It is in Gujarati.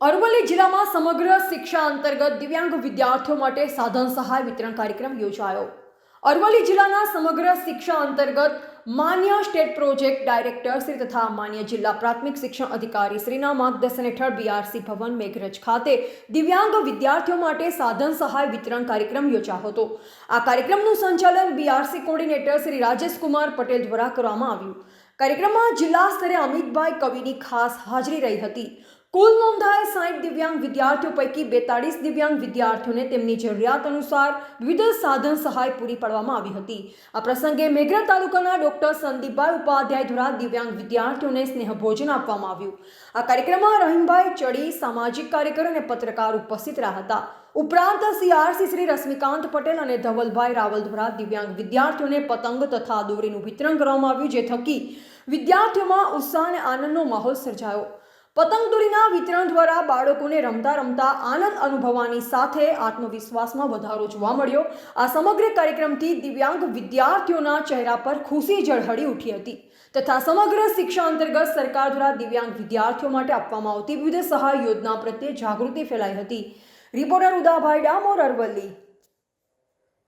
અરવલ્લી જિલ્લામાં સમગ્ર શિક્ષા અંતર્ગત દિવ્યાંગ વિદ્યાર્થીઓ માટે સાધન સહાય વિતરણ કાર્યક્રમ યોજાયો. અરવલ્લી જિલ્લાના સમગ્ર શિક્ષા અંતર્ગત માન્ય સ્ટેટ પ્રોજેક્ટ ડાયરેક્ટર શ્રી તથા માન્ય જિલ્લા પ્રાથમિક શિક્ષણ અધિકારી શ્રીના માર્ગદર્શન હેઠળ બીઆરસી ભવન મેઘરજ ખાતે દિવ્યાંગ વિદ્યાર્થીઓ માટે સાધન સહાય વિતરણ કાર્યક્રમ યોજાયો હતો. આ કાર્યક્રમનું સંચાલન બીઆરસી કોર્ડિનેટર શ્રી રાજેશકુમાર પટેલ દ્વારા કરવામાં આવ્યું. કાર્યક્રમમાં જિલ્લા સ્તરે અમિતભાઈ કવિની ખાસ હાજરી રહી હતી. કુલ નોંધાયેલ સાઠ દિવ્યાંગ વિદ્યાર્થીઓ પૈકી બેતાળીસ દિવ્યાંગ વિદ્યાર્થીઓને તેમની જરૂરિયાત અનુસાર વિવિધ સાધન સહાય પૂરી પાડવામાં આવી હતી. આ પ્રસંગે મેઘરા તાલુકાના ડોક્ટર સંદીપભાઈ ઉપાધ્યાય દ્વારા દિવ્યાંગ વિદ્યાર્થીઓને સ્નેહ ભોજન આપવામાં આવ્યું. આ કાર્યક્રમમાં રહીમભાઈ ચડી, સામાજિક કાર્યકર અને પત્રકાર ઉપસ્થિત રહ્યા હતા. ઉપરાંત સીઆરસી શ્રી રશ્મિકાંત પટેલ અને ધવલભાઈ રાવલ દ્વારા દિવ્યાંગ વિદ્યાર્થીઓને પતંગ તથા દોરીનું વિતરણ કરવામાં આવ્યું, જે થકી વિદ્યાર્થીઓમાં ઉત્સાહ અને આનંદનો માહોલ સર્જાયો. પતંગ દોરીના વિતરણ દ્વારા બાળકોને રમતા રમતા આનંદ અનુભવવાની સાથે આત્મવિશ્વાસમાં વધારો જોવા મળ્યો. આ સમગ્ર કાર્યક્રમથી દિવ્યાંગ વિદ્યાર્થીઓના ચહેરા પર ખુશી ઝળહળી ઉઠી હતી તથા સમગ્ર શિક્ષા અંતર્ગત સરકાર દ્વારા દિવ્યાંગ વિદ્યાર્થીઓ માટે આપવામાં આવતી વિવિધ સહાય યોજના પ્રત્યે જાગૃતિ ફેલાઈ હતી. રિપોર્ટર ઉદાભાઈ ડામોર અરવલ્લી.